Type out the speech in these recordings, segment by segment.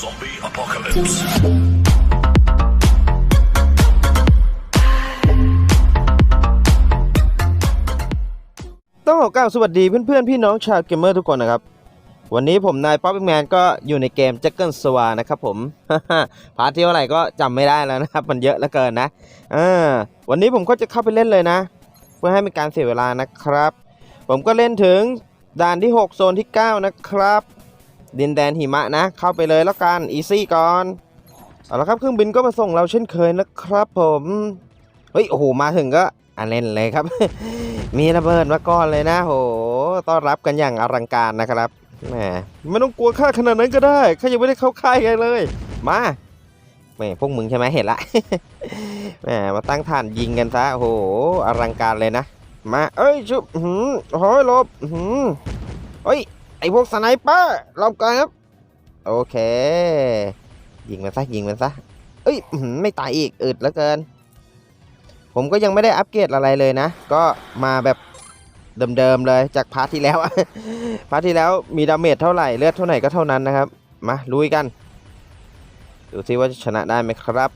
Zombie apocalypse. ต้องขอกล่าวสวัสดีเพื่อนๆ พี่น้องชาวเกมเมอร์ทุกคนนะครับ วันนี้ผมนายป๊อปแมนก็อยู่ในเกม j a c k e r s w a นะครับผม พาร์ทที่เท่าไหร่ก็จำไม่ได้แล้วนะครับ มันเยอะเหลือเกินนะอ่าวันนี้ผมก็จะเข้าไปเล่นเลยนะ เพื่อให้เป็นการเสียเวลานะครับ ผมก็เล่นถึงด่านที่ 6 โซนที่ 9 นะครับ ดินแดนหิมะนะ เข้าไปเลยแล้วกันอีซี่ก่อนเอาละครับเครื่องบินก็มาส่งเราเช่นเคยนะครับผมเฮ้ยโอ้โหมาถึงก็อะเล่นเลยครับ มีระเบิดมาก่อนเลยนะโหต้อนรับกันอย่างอลังการนะครับแหมไม่ต้องกลัวข้าขนาดนั้นก็ได้ข้ายังไม่ได้เข้าค่ายเลย มาแหมพวกมึงใช่ไหมเห็นละแหมมาตั้งฐานยิงกันซะโอ้โหอลังการเลยนะ มาเอ้ยชุบหืมโอ้ยลบหืมเฮ้ย ไอพวกสไนเปอร์หลบกันครับ โอเค ยิงมันซะยิงมันซะเอ้ยไม่ตายอีกอึดเหลือเกิน ผมก็ยังไม่ได้อัปเกรดอะไรเลยนะ ก็มาแบบเดิมๆเลยจากพาร์ทที่แล้วพาร์ทที่แล้วมีดาเมจเท่าไหร่เลือดเท่าไหร่ก็เท่านั้นนะครับ มาลุยกันดูซิว่าจะชนะได้ไหมครับ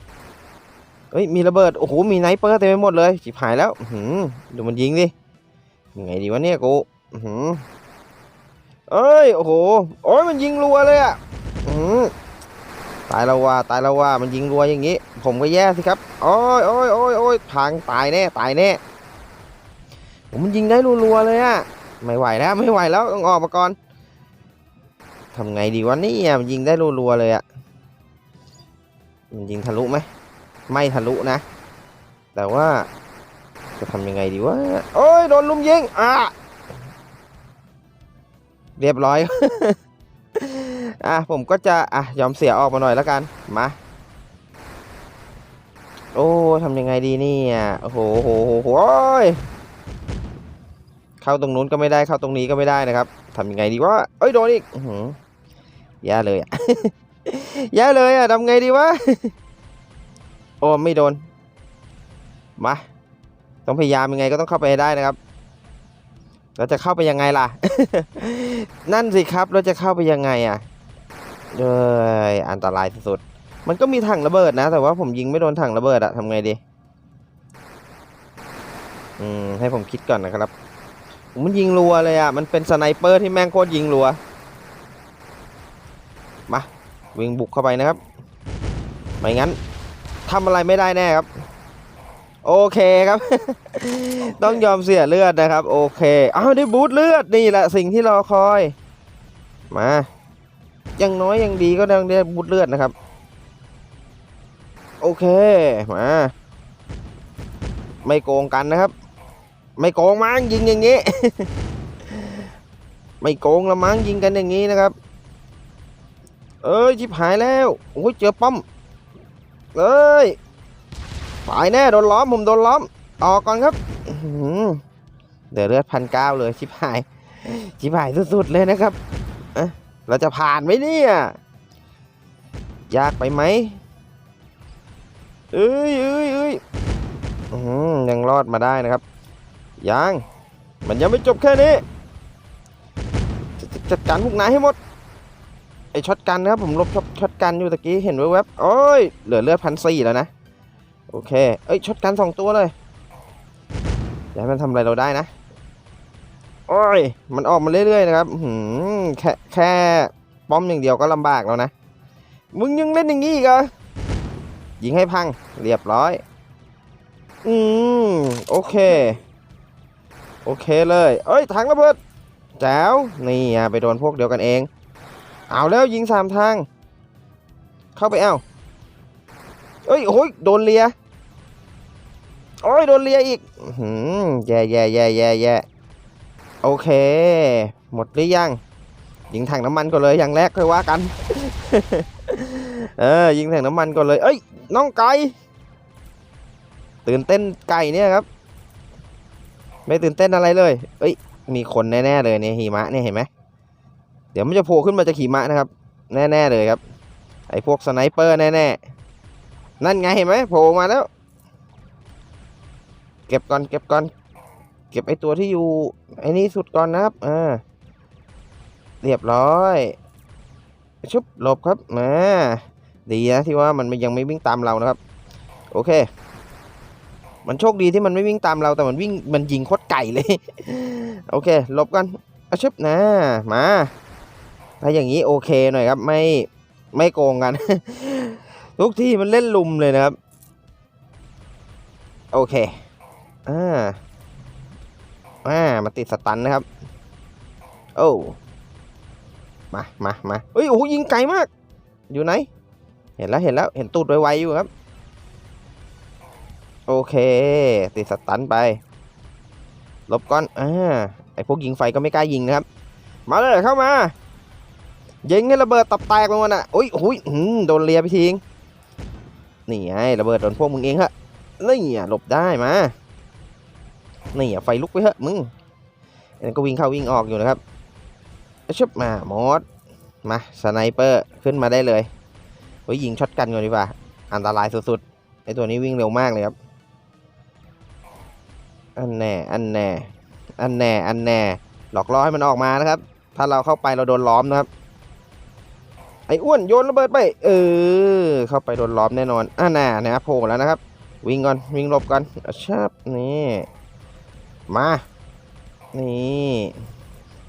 เฮ้ยมีระเบิดโอ้โหมีไนเปอร์เต็มไปหมดเลยจิบหายแล้วหือดูมันยิงดิยังไงดีวะเนี่ยกูหือ เอ้ย โอ้โห โอ้ยมันยิงรัวเลยอะตายแล้วว่าตายแล้วว่ามันยิงรัวอย่างงี้ ผมก็แย่สิครับโอ้ยโอ้ยโอ้ยโอ้ยพังตายแน่ตายแน่ผมมันยิงได้รัวๆเลยอะไม่ไหวแล้วไม่ไหวแล้วต้องออกมาก่อนทำไงดีวะนี่มันยิงได้รัวๆเลยอะมันยิงทะลุไหมไม่ทะลุนะ แต่ว่าจะทำยังไงดีวะโอ้ยโดนลุมยิงอะ เรียบร้อย อะผมก็จะอะยอมเสียออกมาหน่อยแล้วกัน มา โอ้ทำยังไงดีเนี่ยโอ้โหโหโหโหยเข้าตรงนู้นก็ไม่ได้เข้าตรงนี้ก็ไม่ได้นะครับทำยังไงดีวะเอ้ยโดนอีกอื้อหือแย่เลยอะแย่เลยอะทำไงดีวะโอ้ไม่โดนมาต้องพยายามยังไงก็ต้องเข้าไปให้ได้นะครับ เราจะเข้าไปยังไงล่ะ นั่นสิครับ เราจะเข้าไปยังไงอะเอ้ยอันตรายสุดๆมันก็มีถังระเบิดนะ แต่ว่าผมยิงไม่โดนถังระเบิดอะทำไงดี อืม ให้ผมคิดก่อนนะครับผมมันยิงรัวเลยอะมันเป็นสไนเปอร์ที่แม่งโคตรยิงรัว มาวิ่งบุกเข้าไปนะครับ ไม่งั้นทำอะไรไม่ได้แน่ครับ โอเคครับ ต้องยอมเสียเลือดนะครับ โอเคอ้าวได้บูทเลือดนี่แหละสิ่งที่รอคอย มายังน้อยยังดีก็ต้องได้บูทเลือดนะครับ โอเคมาไม่โกงกันนะครับ ไม่โกงมั้งยิงอย่างนี้ไม่โกงละมั้งยิงกันอย่างนี้นะครับ เอ้ยชิบหายแล้วโอ้ยเจอป้อมเอ้ย ตายแน่โดนล้อมผมโดนล้อมออกก่อนครับอื้อหือดเลือดพันเก้าเลยชิบหายชิบหายสุดๆเลยนะครับเราจะผ่านไหมเนี่ยยากไปไหมเอ้ยเอ้ยเอ้ยยังรอดมาได้นะครับยังมันยังไม่จบแค่นี้จ,จัดการพวกนายให้หมดไอช็อตกันนะครับผมลบช็อตช็อตกันอยู่ตะกี้เห็นแวบๆโอ้ยเหลือเลือดพันสี่แล้วนะ โอเค เอ้ยช็อตกันสองตัวเลยอย่าให้มันทำอะไรเราได้นะ โอ้ย มันออกมาเรื่อยๆนะครับหือแค่แค่ป้อมอย่างเดียวก็ลำบากแล้วนะ มึงยังเล่นอย่างนี้อีกเหรอยิงให้พังเรียบร้อย อืมโอเค โอเคเลย เอ้ยถังระเบิดแจ๋วนี่ไปโดนพวกเดียวกันเอง เอาแล้วยิงสามทาง เข้าไปเอา เอ้ยโอ้ยโดนเลียโอ้ยโดนเลียอีกหืมแย่แย่แย่แย่แย่โอเค หมดหรือยังยิงถังน้ำมันก่อนเลยอย่างแรกค่อยว่ากัน เออยิงถังน้ำมันก่อนเลย เอ้ยน้องไก่ตื่นเต้นไก่เนี่ยครับ ไม่ตื่นเต้นอะไรเลย เอ้ยมีคนแน่ๆเลยเนี่ยหิมะเนี่ยเห็นไหมเดี๋ยวมันจะโผล่ขึ้นมาจากหิมะนะครับ แน่ๆเลยครับ ไอ้พวกสไนเปอร์แน่ๆ นั่นไงเห็นไหมโผล่มาแล้ว เก็บก่อนเก็บก่อน เก็บไอตัวที่อยู่ไอนี่สุดก่อนนะครับอ่าเรียบร้อยชุบหลบครับมาดีนะที่ว่ามันยังไม่วิ่งตามเรานะครับ โอเค มันโชคดีที่มันไม่วิ่งตามเราแต่มันวิ่งมันยิงโคตรไก่เลย โอเคหลบกันอะชุบนะมาถ้าอย่างนี้โอเคหน่อยครับ ไม่ไม่โกงกัน ทุกที่มันเล่นลุมเลยนะครับ โอเค อ่า อ่า มาติดสตันนะครับ โอ้มามามาเฮ้ย โอ้ยิงไกลมาก อยู่ไหน เห็นแล้ว เห็นแล้ว เห็นตูดไวๆอยู่ครับ โอเค ติดสตันไป ลบก่อน อ่า ไอพวกยิงไฟก็ไม่กล้ายิงนะครับ มาเลยเข้ามายิงให้ระเบิดตับแตกลงมาน่ะโอ้ยโอ้ยโดนเลียไปทิ้ง นี่ไงระเบิดโดนพวกมึงเองฮะนี่อะหลบได้มานี่อะไฟลุกไปเถอะมึงอันนั้นก็วิ่งเข้าวิ่งออกอยู่นะครับชึบมามอสมาสไนเปอร์ขึ้นมาได้เลยเฮ้ยยิงช็อตกันก่อนดีกว่าอันตรายสุดๆไอตัวนี้วิ่งเร็วมากเลยครับอันแน่อันแน่อันแน่อันแน่หลอกล่อให้มันออกมานะครับ ถ้าเราเข้าไปเราโดนล้อมนะครับ ไอ้อ้วนโยนระเบิดไป เออ เข้าไปโดนล้อมแน่นอนอ่าน่านะโผล่แล้วนะครับ วิ่งก่อนวิ่งหลบก่อนอชับนี่มา นี่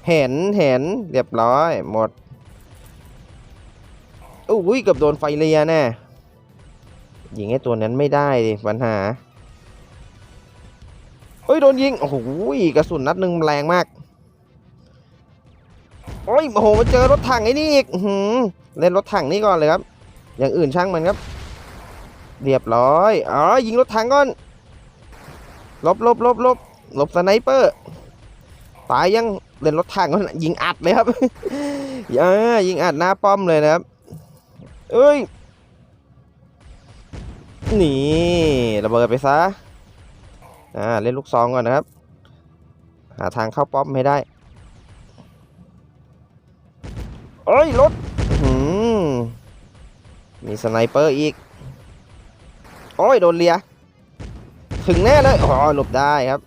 เห็นเห็นเรียบร้อยหมดอุ้ยเกือบโดนไฟเลียแน่ยิงไอ้ตัวนั้นไม่ได้ดิปัญหาเฮ้ยโดนยิงโอ้โหกระสุนนัดหนึ่งแรงมากโอ้ยโอ้โหมาเจอรถถังไอ้นี่อีกหือ เล่นรถถังนี่ก่อนเลยครับ อย่างอื่นช่างมันครับ เรียบร้อย อ๋อ ยิงรถถังก่อน ลบลบลบลบลบสไนเปอร์ ตายยัง เล่นรถถังก่อนยิงอัดเลยครับอย่ายิงอัดหน้าป้อมเลยนะครับ เอ้ย นี่ระเบิดไปซะ อ่า เล่นลูกซองก่อนนะครับ หาทางเข้าป้อมให้ได้เอ้ยรถ มีสไนเปอร์อีก โอ้ย โดนเลีย ถึงแน่เลยอ๋อหลบได้ครับ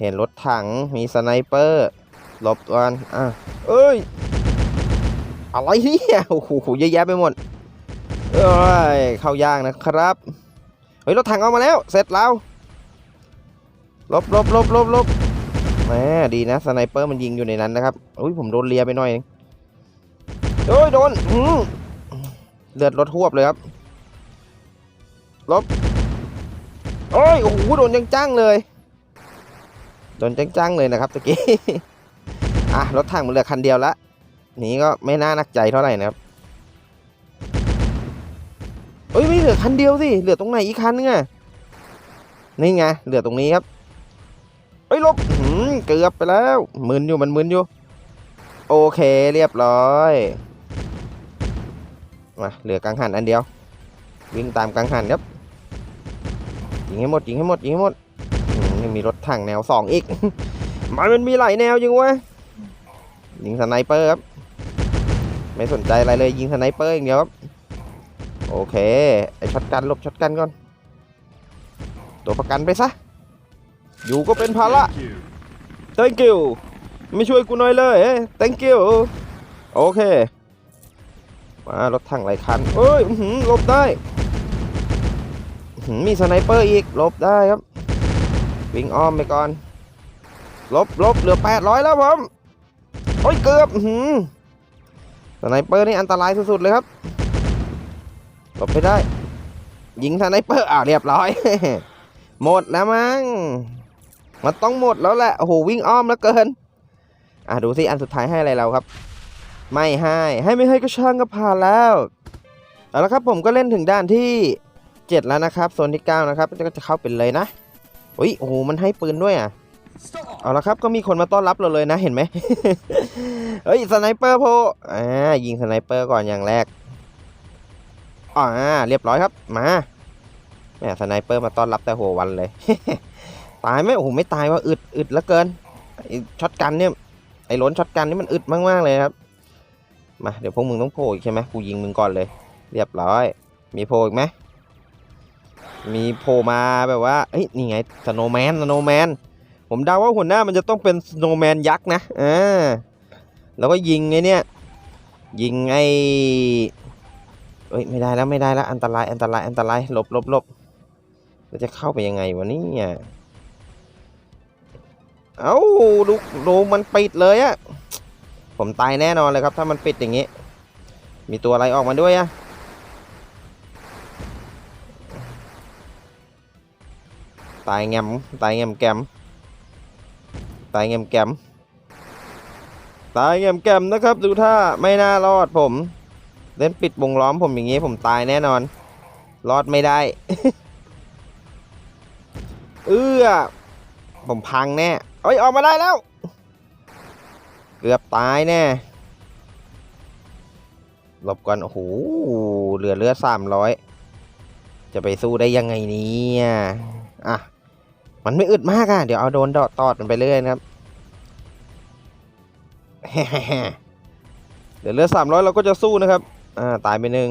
เห็นรถถังมีสไนเปอร์ หลบก่อนอะเอ้ย อะไรเนี่ยโอ้โหเยอะแยะไปหมด เอ้ย เข้ายากนะครับ เฮ้ย รถถังเอามาแล้ว เสร็จแล้วลบลบลบลบลบแหมดีนะสไนเปอร์มันยิงอยู่ในนั้นนะครับ อุ้ยผมโดนเลียไปหน่อยนึงโอ้ย โดน อื้อ เลือดรถหวบเลยครับลบโอ้ยโอ้โหโดนจังๆเลยโดนจังๆเลยนะครับตะกี้อะรถถังมันเหลือคันเดียวละนี้ก็ไม่น่านักใจเท่าไหร่นะครับเอ้ยไม่เหลือคันเดียวสิเหลือตรงไหนอีกคันนึงอะนี่ไงเหลือตรงนี้ครับเอ้ยลบเกือบไปแล้วมึนอยู่มันมึนอยู่ โอเคเรียบร้อย มาเหลือกังหันอันเดียว วิ่งตามกังหันครับยิงให้หมดยิงให้หมดยิงให้หมดยังมีรถถังแนวสองอีก มันมันมีหลายแนวจริงวะยิงสไนเปอร์ครับไม่สนใจอะไรเลยยิงสไนเปอร์อย่างเดียวครับโอเคไอช็อตกันลบช็อตกันก่อน ตัวประกันไปซะ อยู่ก็เป็นภาระ thank you ไม่ช่วยกูหน่อยเลยเอ้ย thank you โอเค มารถถังหลายคันเอ้ยหลบได้หืมมีสไนเปอร์อีกหลบได้ครับวิ่งอ้อมไปก่อนลบลบเหลือแปดร้อยแล้วผมโอ้ยเกือบหืมสไนเปอร์นี่อันตรายสุดๆเลยครับหลบไปได้ ยิงสไนเปอร์อ่าเรียบร้อย หมดแล้วมั้งมันต้องหมดแล้วแหละโอ้โหวิ่งอ้อมแล้วเกิน อะดูสิอันสุดท้ายให้อะไรเราครับ ไม่ให้ ให้ไม่ให้ก็ช่างก็ผ่านแล้วเอาละครับผมก็เล่นถึงด้านที่ 7 แล้วนะครับโซนที่ 9 นะครับก็จะเข้าไปเลยนะอุ้ยโอ้โหมันให้ปืนด้วยอะเอาละครับก็มีคนมาต้อนรับเราเลยนะเห็นไหมเฮ้ยสไนเปอร์โพอ่ายิงสไนเปอร์ก่อนอย่างแรกอ่าเรียบร้อยครับมาแหมสไนเปอร์มาต้อนรับแต่หัววันเลย ตายไหมโอ้โหไม่ตายว่าอึดอึดเหลือเกินช็อตกันเนี่ยไอ้ล้นช็อตกันนี่มันอึดมากๆเลยครับ มาเดี๋ยวพวกมึงต้องโผล่อีกใช่ไหมกูยิงมึงก่อนเลย เรียบร้อย มีโผล่อีกไหมมีโผล่มาแบบว่าเฮ้ยนี่ไงสโนแมนสโนแมนผมเดาว่าหัวหน้ามันจะต้องเป็นสโนแมนยักษ์นะอ่าแล้วก็ยิงไงเนี่ยยิงไอ้เอ้ยไม่ได้แล้วไม่ได้แล้วอันตรายอันตรายอันตรายหลบหลบหลบเราจะเข้าไปยังไงวะเนี่ยเอ้าดูดูมันปิดเลยอะ ผมตายแน่นอนเลยครับ ถ้ามันปิดอย่างนี้ มีตัวอะไรออกมาด้วยอะตายแงมตายแงมแกมตายแงมแกมตายแงมแกมนะครับ ดูท่าไม่น่ารอดผม เล่นปิดวงล้อมผมอย่างงี้ผมตายแน่นอน รอดไม่ได้ เอื้อผมพังแน่เอ้ยออกมาได้แล้ว เกือบตายแน่หลบก่อน โอ้โห เหลือเลือดสามร้อย จะไปสู้ได้ยังไงเนี่ยอะ มันไม่อึดมากอะ เดี๋ยวเอาโดนดอตอดมันไปเรื่อยนะครับเดี๋ยวเลือดสามร้อยเราก็จะสู้นะครับ อ่า ตายไปหนึ่ง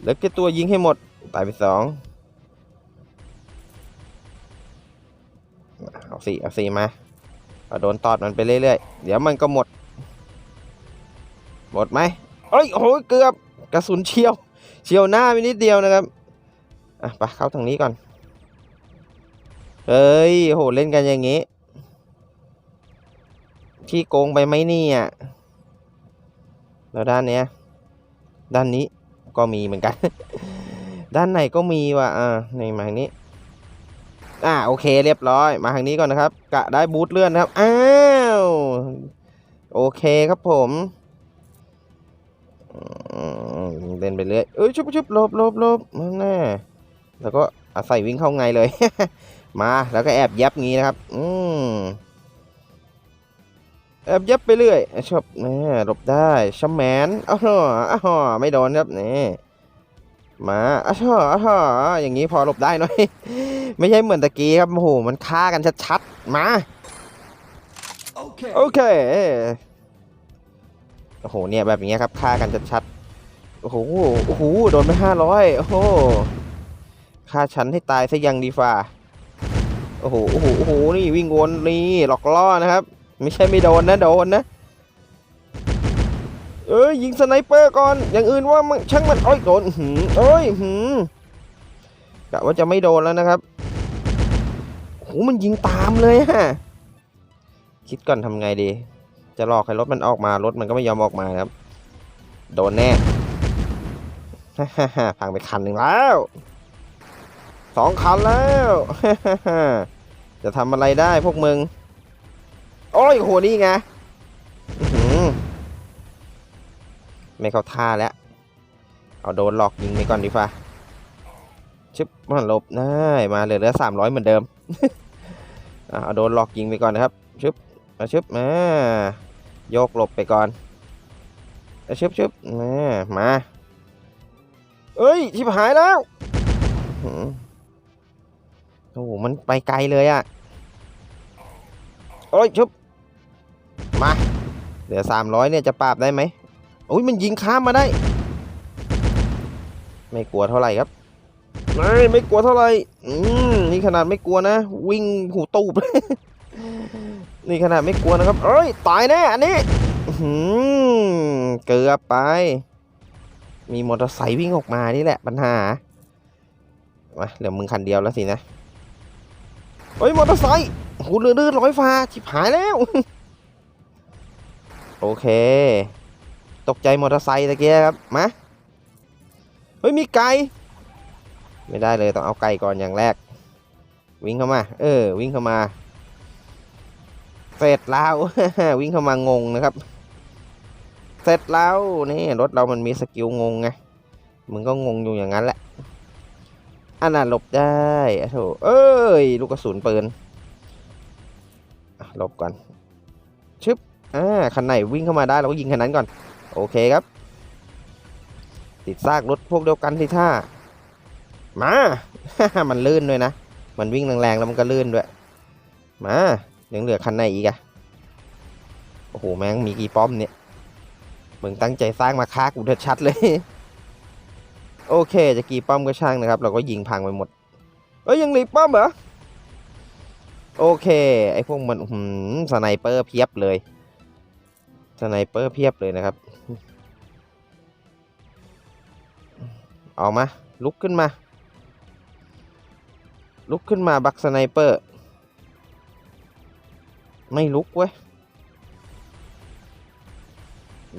เหลือแค่ตัวยิงให้หมด ตายไปสองเอาสี่เอาสี่มา โดนตอดมันไปเรื่อยๆ เดี๋ยวมันก็หมด หมดไหมเอ้ยโอ้โหเกือบกระสุนเฉียว เฉียวหน้าไปนิดเดียวนะครับ อะไปเข้าทางนี้ก่อน เฮ้ยโหเล่นกันอย่างงี้ ที่โกงไปไหมเนี่ยแล้วด้านเนี้ย ด้านนี้ก็มีเหมือนกัน ด้านไหนก็มีว่ะ อ่าในมาทางนี้ อ่าโอเคเรียบร้อยมาทางนี้ก่อนนะครับ กะได้บูทเลื่อนนะครับ อ้าว โอเคครับผมเล่นไปเรื่อยเอ้ยชุบชุบหลบหลบหลบนั่นแน่แล้วก็อาศัยวิ่งเข้าไงเลย มาแล้วก็แอบยับงี้นะครับ อืมแอบยับไปเรื่อยชอบนี่หลบได้ชัมแมนอ้าวอ้าวไม่โดนครับนี่ มาอ้าวอ้าวอย่างนี้พอหลบได้หน่อย ไม่ใช่เหมือนตะกี้ครับโอ้โหมันฆ่ากันชัดๆ มา Okay. โอเคโอ้โหเนี่ยแบบนี้ครับฆ่ากันชัดๆโอ้โหโอ้โหโดนไปห้าร้อยโอ้โหฆ่าฉันให้ตายซะยังดีฟ่าโอ้โหโอ้โหโอ้โหนี่วิ่งวนนี่หลอกล่อนะครับ ไม่ใช่ไม่โดนนะโดนนะ เอ้ยยิงสไนเปอร์ก่อน อย่างอื่นว่ามันช่างมันโอ้ยโดนหืมเอ้ยหืมกะว่าจะไม่โดนแล้วนะครับโหมันยิงตามเลยฮะคิดก่อนทำไงดี จะหลอกให้รถมันออกมารถมันก็ไม่ยอมออกมาครับ โดนแน่ฮ่าฮ่าฮ่าพังไปคันหนึ่งแล้วสองคันแล้วจะทำอะไรได้พวกมึง โอ้ยโหนี่ไงอื ไม่เข้าท่าแล้ว เอาโดนหลอกยิงไปก่อนดีฟ้าชึบมาหลบได้มาเหลือเหลือสามร้อยเหมือนเดิมเอาโดนหลอกยิงไปก่อนนะครับชึบมาชึบมาโยกหลบไปก่อนเอาชึบชึบมามาเอ้ยชิบหายแล้วโอ้โหมันไปไกลเลยอะโอ้ยชุบมาเหลือสามร้อยเนี่ยจะปราบได้ไหม อ้ยมันยิงข้ามมาได้ ไม่กลัวเท่าไหร่ครับไม่ไม่กลัวเท่าไหร่อืมนี่ขนาดไม่กลัวนะ วิ่งหูตูบนี่ขนาดไม่กลัวนะครับ เอ้ยตายแน่อันนี้อื้อหือเกือบไป มีมอเตอร์ไซค์วิ่งออกมานี่แหละปัญหามาเหลือมึงคันเดียวแล้วสินะเฮ้ยมอเตอร์ไซค์โอ้โหเรือลื่นร้อยฟ้าชิบหายแล้ว โอเค ตกใจมอเตอร์ไซค์ตะเกียครับ มา เฮ้ย มีไก่ ไม่ได้เลย ต้องเอาไก่ก่อนอย่างแรก วิ่งเข้ามา เออ วิ่งเข้ามา เสร็จแล้ว วิ่งเข้ามางงนะครับ เสร็จแล้วนี่รถเรามันมีสกิลงงไง มึงก็งงอยู่อย่างนั้นแหละอันน่ะหลบได้อะโถเอ้ย ลูกกระสุนปืนหลบก่อน ชึบ อ่า คันไหนวิ่งเข้ามาได้เราก็ยิงคันนั้นก่อน โอเคครับ ติดซากรถพวกเดียวกันที่ท่ามา มันลื่นด้วยนะ มันวิ่งแรงๆแล้วมันก็ลื่นด้วย มายังเหลือคันไหนอีกอะโอ้โห แม่งมีกี่ป้อมเนี่ย มึงตั้งใจสร้างมาฆ่ากูชัดเลย โอเค จะกี่ป้อมก็ช่างนะครับ เราก็ยิงพังไปหมด เอ้ยยังหลีป้อมเหรอ โอเค ไอพวกมันสไนเปอร์เพียบเลย สไนเปอร์เพียบเลยนะครับออกมา ลุกขึ้นมา ลุกขึ้นมาบักสไนเปอร์ ไม่ลุกเว้ย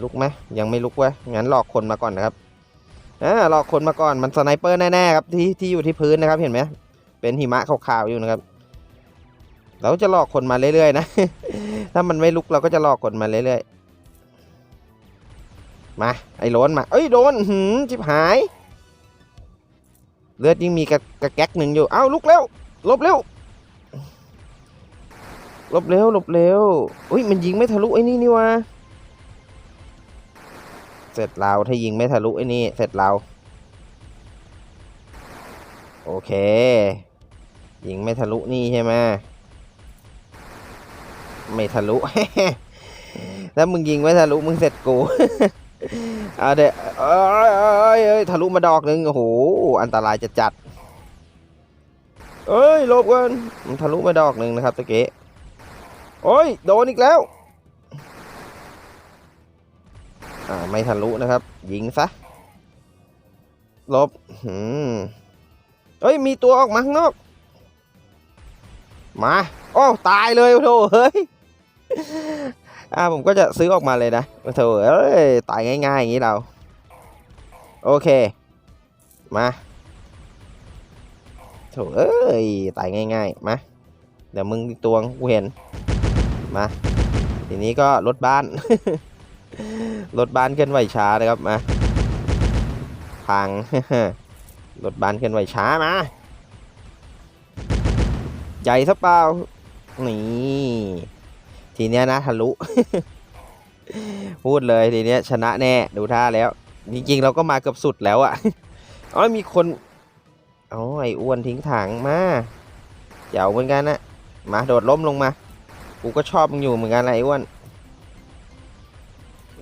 ลุกไหมยังไม่ลุกเว้ย งั้นหลอกคนมาก่อนนะครับอ่าหลอกคนมาก่อน มันสไนเปอร์แน่ๆครับที่ที่อยู่ที่พื้นนะครับ เห็นไหมเป็นหิมะขาวๆอยู่นะครับ เราจะหลอกคนมาเรื่อยๆนะ ถ้ามันไม่ลุกเราก็จะหลอกคนมาเรื่อยๆ มา ไอ้โลนมา เอ้ยโดนหืมจิบหาย เลือดยิ่งมีกระกระแก๊กหนึ่งอยู่ เอ้าลุกเร็วลบเร็วลบเร็วลบเร็วอุ้ยมันยิงไม่ทะลุไอ้นี่นี่วะเสร็จเราถ้ายิงไม่ทะลุไอ้นี่เสร็จเราโอเค ยิงไม่ทะลุนี่ใช่ไหมไม่ทะลุ แล้วมึงยิงไม่ทะลุมึงเสร็จกู อาเดี๋ยวเอ้ยเอ้ยเอ้ยทะลุมาดอกหนึ่งโอ้โหอันตรายจะจัดเอ้ยหลบกันมันทะลุมาดอกหนึ่งนะครับตะเกียโอ้ยโดนอีกแล้วอ่าไม่ทะลุนะครับ ยิงซะลบหืมเอ้ย มีตัวออกมาข้างนอก มา โอ้ ตายเลยโอ้โถเฮ้ย อ่าผมก็จะซื้อออกมาเลยนะโอ้โถเอ้ยตายง่ายๆอย่างนี้เรา โอเค มาโถเอ้ยตายง่ายๆมาเดี๋ยวมึงตัวกูเห็นมาทีนี้ก็รถบ้านรถบ้านเคลื่อนไหวช้านะครับมาพังรถบ้านเคลื่อนไหวช้ามาใหญ่ซะเปล่านี่ ทีเนี้ยนะทะลุ พูดเลยทีเนี้ยชนะแน่ดูท่าแล้ว จริงๆ เราก็มาเกือบสุดแล้วอะอ๋อมีคนอ๋อไอ้อ้วนทิ้งถังมาเจ๋วเหมือนกันนะมาโดดล้มลงมา กูก็ชอบมึงอยู่เหมือนกันแหละไอ้อ้วน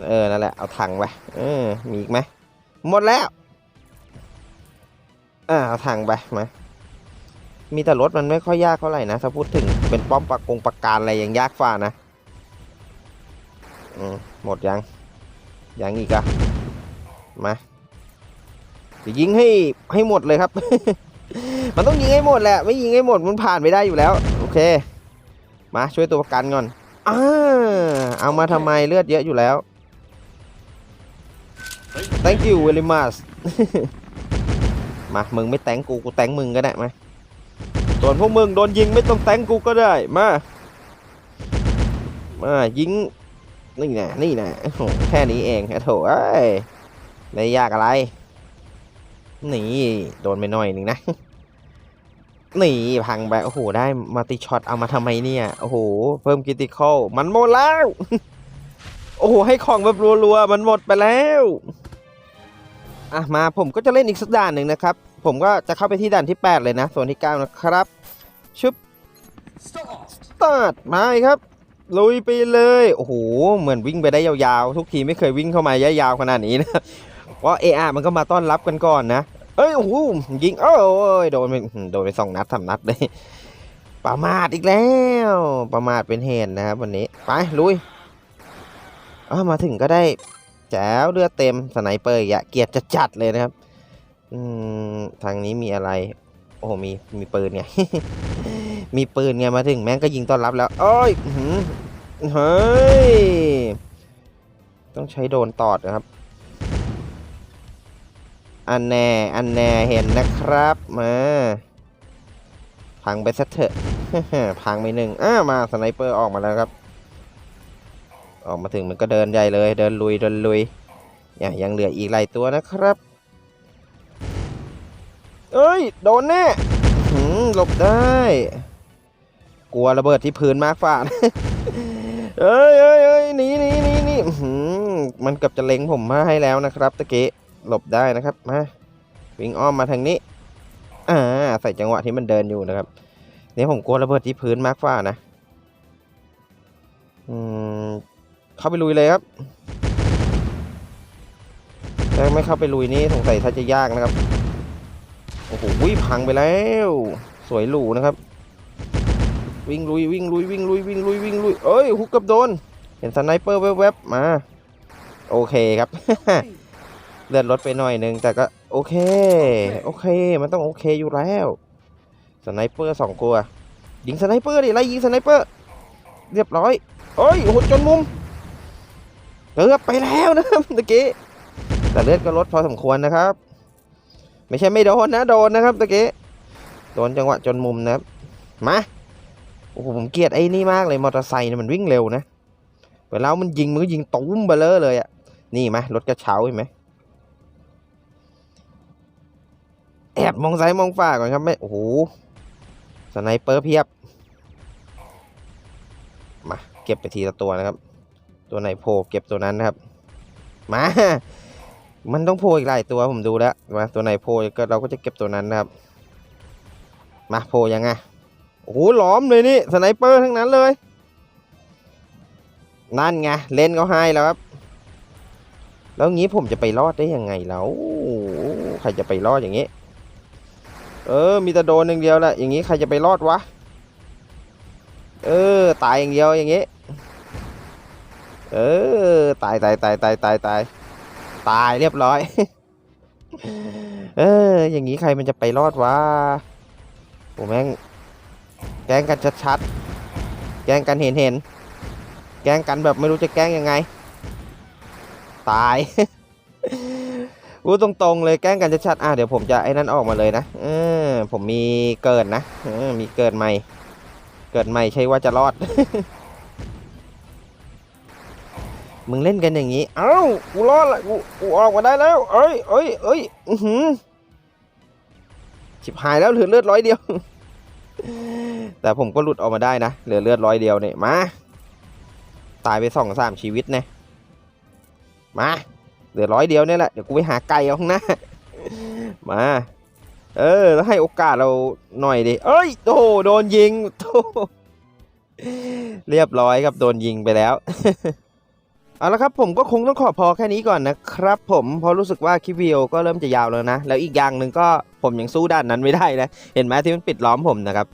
เออ นั่นแหละ เอาถังไป เออ มีอีกไหม หมดแล้ว อ่า เอาถังไป มา มีแต่รถมันไม่ค่อยยากเท่าไหร่นะ ถ้าพูดถึงเป็นป้อมปากกงปากการอะไรยังยากฝ่านะ หมดยัง ยังอีกอะมาจะยิงให้ให้หมดเลยครับ มันต้องยิงให้หมดแหละ ไม่ยิงให้หมดมันผ่านไม่ได้อยู่แล้ว โอเค มาช่วยตัวประกันก่อนอ่าเอามาทำไมเลือดเยอะอยู่แล้ว thank you very much มา มึงไม่แตงกู กูแตงมึงก็ได้มาส่วนพวกมึงโดนยิงไม่ต้องแตงกูก็ได้ มา มายิง นี่นะนี่นะโอ้โหแค่นี้เองโถเอ้ยไม่ยากอะไร นี่โดนไปหน่อยหนึ่งนะ นี่พังไปโอ้โหได้มาติช็อตเอามาทำไมเนี่ยโอ้โหเพิ่มกิติคอลมันหมดแล้ว โอ้โหให้ของแบบรัวๆมันหมดไปแล้วอะมาผมก็จะเล่นอีกสักด่านหนึ่งนะครับ ผมก็จะเข้าไปที่ด่านที่ 8 เลยนะส่วนที่ 9 นะครับ ชุบ Start. สตาร์ทมาเลยครับ ลุยไปเลย โอ้โห เหมือนวิ่งไปได้ยาวๆ ทุกทีไม่เคยวิ่งเข้ามายาวๆขนาดนี้นะเพราะเออามันก็มาต้อนรับกันก่อนนะ เอ้ย โอ้โห ยิง โอ้ย โดนไปโดนไปสองนัดสามนัดเลย ประมาทอีกแล้ว ประมาทเป็นเหตุนะครับวันนี้ ไป ลุยอ้ามาถึงก็ได้แจ๋วเลือดเต็มสไนเปอร์อีกอะเกียรติจะจัดเลยนะครับ อืม ทางนี้มีอะไร โอ้โห มี มีปืนไง มีปืนไงมาถึงแม่งก็ยิงต้อนรับแล้วโอ้ยเฮ้ย ต้องใช้โดนตอดนะครับ อันแน่อันแน่เห็นนะครับมาพังไปสักเถอะพังไปหนึ่งอ้ามาสไนเปอร์ออกมาแล้วครับ ออกมาถึงมันก็เดินใหญ่เลย เดินลุยเดินลุยเนี่ยยังเหลืออีกหลายตัวนะครับ เอ้ย โดนแน่หือหลบได้ กลัวระเบิดที่พื้นมากฝ่าเอ้ยเอ้ยเอ้ยหนีหนีหนีหนีมันเกือบจะเล็งผมมาให้แล้วนะครับตะเกีหลบได้นะครับมาวิ่งอ้อมมาทางนี้ อ่า ใส่จังหวะที่มันเดินอยู่นะครับเนี่ยผมกลัวระเบิดที่พื้นมากฝ่านะอืมเข้าไปลุยเลยครับถ้าไม่เข้าไปลุยนี่สงสัยถ้าจะยากนะครับโอ้โหพังไปแล้ว สวยหรูนะครับ วิ่งลุยวิ่งลุยวิ่งลุยวิ่งลุยวิ่งลุยเอ้ยฮุกกับโดน เห็นสไนเปอร์แวบๆมา โอเคครับ เลือดลดไปหน่อยนึง แต่ก็โอเค โอเค มันต้องโอเคอยู่แล้วสไนเปอร์สองตัวยิงสไนเปอร์ดิไล่ยิงสไนเปอร์เรียบร้อยโอ้ยโอ้โหจนมุมเกือบไปแล้วนะครับตะกี้แต่เลือดก็ลดพอสมควรนะครับ ไม่ใช่ไม่โดนนะโดนนะครับตะกี้โดนจังหวะจนมุมนะครับมา โอ้โหผมเกลียดไอ้นี่มากเลยมอเตอร์ไซค์เนี่ยมันวิ่งเร็วนะเวลามันยิงมันก็ยิงตุ้มเบลเลอเลยอะนี่ไหมรถกระเช้าเห็นไหมแอบมองซ้ายมองฝ่าก่อนครับไม่โอ้โหสไนเปอร์เพียบมาเก็บไปทีละตัวนะครับ ตัวไหนโผล่เก็บตัวนั้นนะครับ มา มันต้องโผล่อีกหลายตัวผมดูแล้วมาตัวไหนโผล่ก็เราก็จะเก็บตัวนั้นนะครับ มาโผล่ยังไง โอ้โหหลอมเลยนี่สไนเปอร์ทั้งนั้นเลย นั่นไงเล่นเขาให้แล้วครับ แล้วงี้ผมจะไปรอดได้ยังไงแล้วใครจะไปรอดอย่างนี้ เออ มีแต่โดนอย่างเดียวแหละอย่างนี้ใครจะไปรอดวะ เออ ตายอย่างเดียวอย่างงี้เออ ตายตายตายตายตายตายตายเรียบร้อย เออ อย่างนี้ใครมันจะไปรอดวะโอ้แม่ง ล้งกันชัดๆ แกล้งกันเห็นเห็นๆแกล้งกันแบบไม่รู้จะแกล้งยังไง ตายพูดตรงๆเลยแกล้งกันชัดๆ อะเดี๋ยวผมจะไอ้นั่นออกมาเลยนะเออผมมีเกิดนะเออมีเกิดใหม่ เกิดใหม่ใช่ว่าจะรอด มึงเล่นกันอย่างนี้ เอ้า กูรอดละกู กูออกมาได้แล้ว เอ้ยเอ้ยเอ้ย อือหือ ชิบหายแล้วเหลือเลือดร้อยเดียว แต่ผมก็หลุดออกมาได้นะ เหลือเลือดร้อยเดียวเนี่ยมา ตายไปสองสามชีวิตเนี่ยมา เหลือร้อยเดียวเนี่ยแหละ เดี๋ยวกูไปหาไก่เอาข้างหน้า มา เออ แล้วให้โอกาสเราหน่อยดิ เอ้ยโอ้โดนยิงโเรียบร้อยครับ โดนยิงไปแล้ว เอาละครับผมก็คงต้องขอพอแค่นี้ก่อนนะครับผมเพราะรู้สึกว่าคลิปวิดีโอก็เริ่มจะยาวแล้วนะ แล้วอีกอย่างหนึ่งก็ผมยังสู้ด้านนั้นไม่ได้นะ เห็นไหมที่มันปิดล้อมผมนะครับ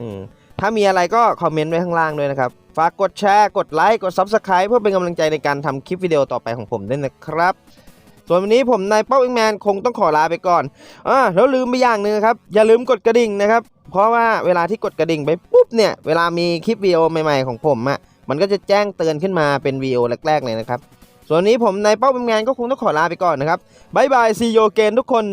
อืมถ้ามีอะไรก็คอมเมนต์ไว้ข้างล่างด้วยนะครับ ฝากกดแชร์ กดไลค์ กด Subscribe เพื่อเป็นกำลังใจในการทำคลิปวิดีโอต่อไปของผมด้วยนะครับ ส่วนวันนี้ผมนายเป้าอิงแมนคงต้องขอลาไปก่อนอ่าแล้วลืมไปอย่างหนึ่งครับ อย่าลืมกดกระดิ่งนะครับ เพราะว่าเวลาที่กดกระดิ่งไปปุ๊บเนี่ย เวลามีคลิปวิดีโอใหม่ๆของผมอะ่ะ มันก็จะแจ้งเตือนขึ้นมาเป็นวีโอแรกๆเลยนะครับ ส่วนนี้ผมนายเป้าเป็นงานก็คงต้องขอลาไปก่อนนะครับบายบายซีโยเกนทุกคน